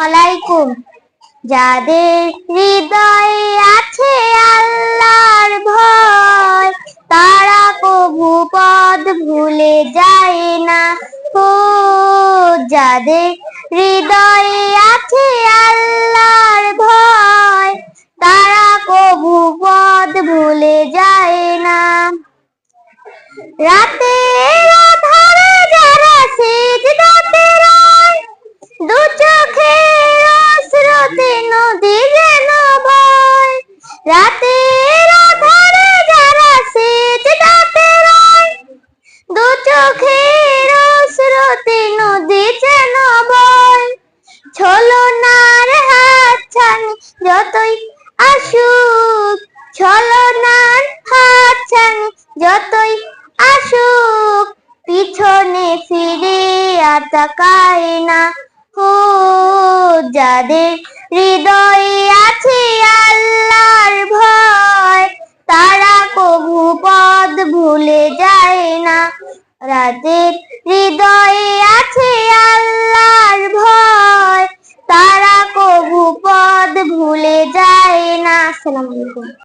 আলাইকুম। যাদের হৃদয়ে আছে আল্লাহর ভয়, তারা কবু পদ ভুলে যায় না। ও, যাদের হৃদয়ে আছে আল্লাহর ভয়, তারা কবু পদ ভুলে যায় না। রাতের বয় রাতের আধারে যারা সিজদাতে রয়, দু চোখের অশ্রুতে নদী যেন বয়। ছলনার হাত ছানি যতই আসুক, ছলনার হাত ছানি যতই আসুক, পিছনে ফিরে আর তাকায় না ও যাদের হৃদয়ে রাতের হৃদয়ে আছে আল্লাহর ভয়। তারা কবু পদ ভুলে যায় না। আসসালামু আলাইকুম।